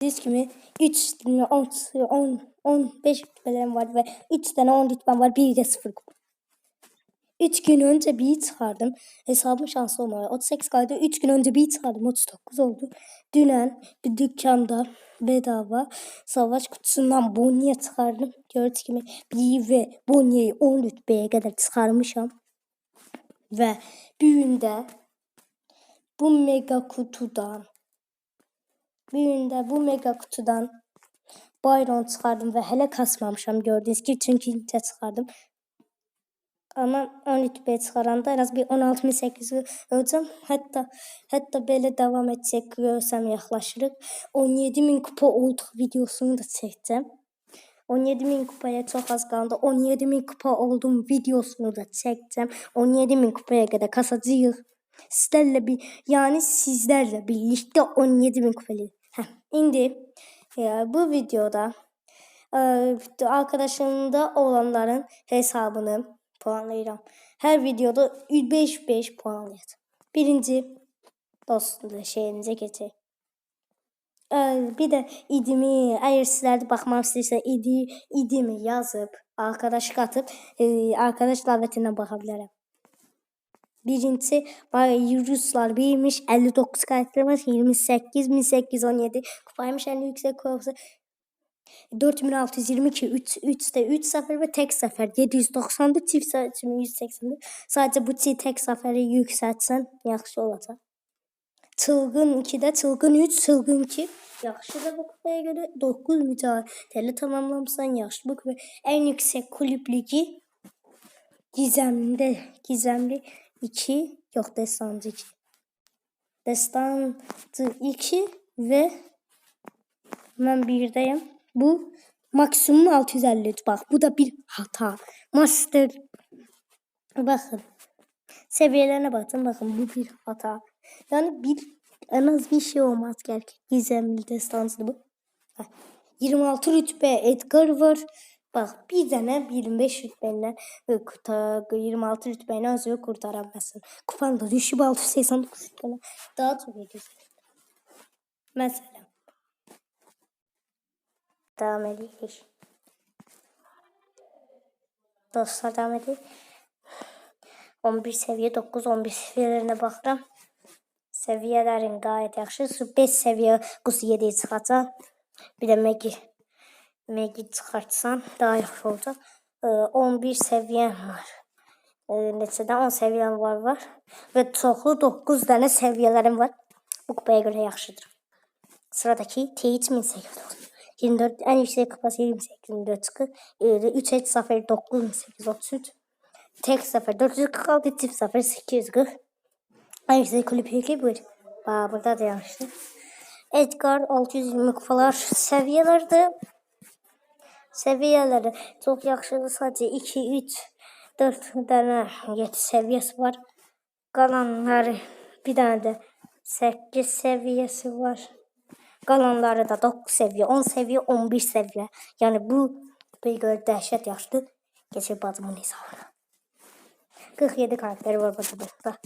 Gördüğünüz kimi 3 10 10 15 rütbelerim var ve 3 tane 10 rütbem var. Bir de 0 kupa. 3 gün önce bir çıkardım. Hesabım şanslı olmalı. 38 kaydı. 3 gün önce bir çıkardım. 39 oldu. Dünen bir dükkanda bedava savaş kutusundan Bonnie çıkardım. Gördüğünüz gibi bir ve Bonnie'yi 10 rütbeye kadar çıkarmışım. Ve büyüğünde bu mega kutudan büyüğünde bu mega kutudan Byron çıkardım ve hele kasmamışam gördüğünüz gibi çünkü ince çıkardım. Ama 10 rütbeye çıkaranda en az bir 16.800 öleceğim. Hatta hatta böyle devam edecek görsem yaklaşırıq. 17.000 kupa olduk videosunu da çekeceğim. 17.000 kupaya çok az kaldı. 17.000 kupa oldum videosunu da çekeceğim. 17.000 kupaya kadar kasacağız. Sizlerle bir yani sizlerle birlikte 17.000 kupayı. İndi e, bu videoda e, arkadaşımda olanların hesabını puanlayacağım. Her videoda 5-5 puanlayacağım. Birinci dostum şeyinize geçeyim. Ee, bir de idimi eğer sizler de bakmak isterse idi, idimi yazıp arkadaş katıp e, arkadaş davetine bakabilirim. Birincisi Ruslar birmiş 59 karakter var 28 1817 kupaymış en yüksek kupası. 4622 3 3'te 3 sefer ve tek sefer. 794 çift seçimi 184 sadece bu tek seferi yükseltsen yaxşı olacak. Çılgın 2'de çılgın 3 çılgın 2 yaxşı da bu kupaya göre. 9 mücadele tamamlamışsan yaxşı bu kupa. En yüksek kulüp ligi gizemli gizemli 2 yok destancı 2 destancı 2 ve ben birdeyim. Bu maksimum 650. Bak bu da bir hata. Master bakın seviyelerine bakın bakın bu bir hata. Yani bir en az bir şey olmaz gerçek. Gizemli destanslı bu. Bak, 26 rütbe Edgar var. Bak bir tane 25 rütbeyle kuta 26 rütbeyle özü kurtaramazsın. Kupan da düşüp 689 rütbeyle daha çok ediyorsun. Mesela devam ediyoruz. Dostlar devam ediyor. 11 seviye 9 11 seviyelerine baxıram. Seviyələrin gayet yaxşı. 5 seviye qusu 7-yə çıxacaq. Bir də Megi Megi çıxartsan daha yaxşı olacaq. Ee, 11 seviyem var. Ee, neçədən 10 seviyem var var. Və çoxlu 9 dənə seviyələrim var. Bu kupaya göre yaxşıdır. Sıradaki T3 1830. 24 en yüksek kupası 28 24 çıkı. Ee, 3 et zafer 9 833. Tek zafer 446 çift zafer 840. En yüksek kulüp yükü bu. Bak burada da yanlıştı. Edgar 620 kupalar seviyelerde. Seviyeleri çok yaxşıdır. Sadece 2 3 4 tane 7 seviyesi var. Kalanları bir tane de 8 seviyesi var. Qalanları da 9 seviye, 10 seviye, 11 seviye. Yani bu bir göre dəhşət yaşlı. Keçir bacımın hesabına. 47 karakteri var burada.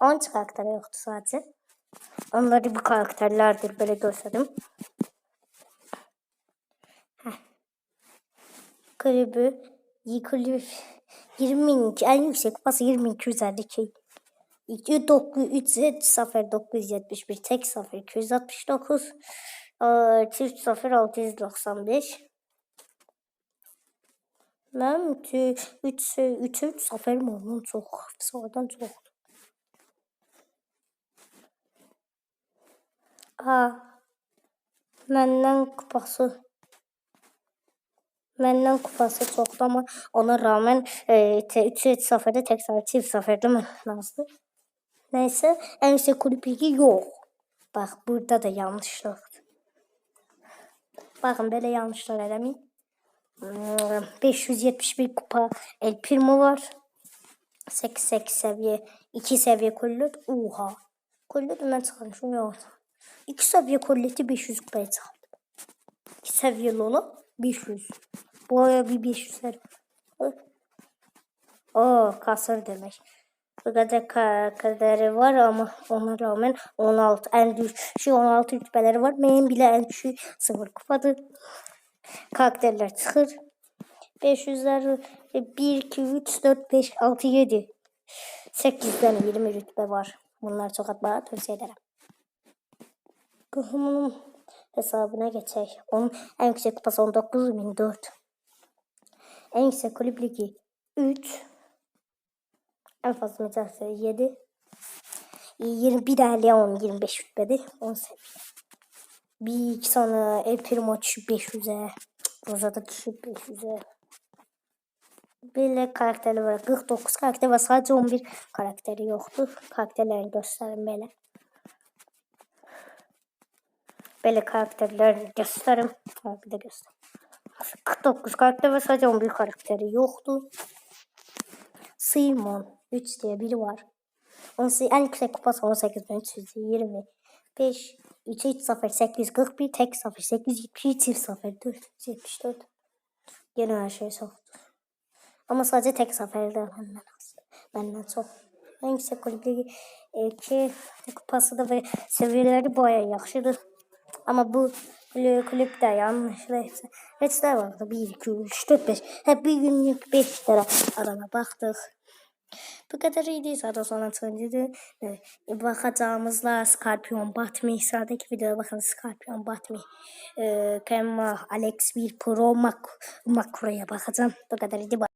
10 karakteri yoktu sadece. Onları bu karakterlerdir böyle gösterdim. Kulübü, kulüp 20 en yüksek kupası 2252. 2 9 3 0 971 tek 0 269 e, çift 0 695 ben 3 3 3 zaferim onun çok sonradan çok. Ha Məndən kupası Məndən kupası çoxdur ama ona rağmen e, 3 seferde tek sefer çift seferde mən nazlı. Neyse en yüksek kulüp ligi yok. Bak burada da yanlışlık. Bakın böyle yanlışlar eləmeyin. 571 kupa El Primo var. 88 seviye 2 seviye kollet. Oha. Kollet ben çıkarmışım yok. 2 seviye kolleti 500 kupaya çıkardım. 2 seviye Lola 500. Bu aya bir 500 ver. O kasır demek. bu kadar karakterleri var ama ona rağmen 16 en düşük 16 rütbeleri var. Benim bile en düşük 0 kupadır. Karakterler çıkır. 500'ler 1, 2, 3, 4, 5, 6, 7. 8'den 20 rütbe var. Bunlar çok atmaya tavsiye ederim. Kuhumunun hesabına geçək. Onun en yüksek kupası 19.004. En yüksek kulüp ligi 3. En fazla mücadele 7. 21 de Leon 25 rütbede 10 seviye. Bir iki sonra El Primo düşüp 500'e. Roza da düşüp 500'e. Böyle karakterler var. 49 karakter var. Sadece 11 karakteri yoktu. Karakterlerini gösterin böyle. Böyle karakterleri gösterim. Ha, bir de göster. 49 karakter ve sadece 11 karakteri yoktu. Simon 3 diye biri var. Onun en yüksek kupası 18.320. 5 3 3 0 841 tek 0 872 çift 0 474. Yine her şey soktu. Ama sadece tek seferde benden az. Benden çok. En yüksek kulüpleri e, ki kupası da ve seviyeleri baya yaxşıdır. Ama bu kulüp, kulüpte yanlışlı hepsi. Reçler vardı. 1, 2, 3, 4, 5. Hep bir günlük 5 lira arana baktık. Bu kadar iyiydi. Zaten sonra. E, bakacağımızla Scorpion Batmi. Sıradaki videoya bakın Scorpion Batmi. E, Kemma Alex 1 Pro Mak Makro'ya bakacağım. Bu kadar iyiydi.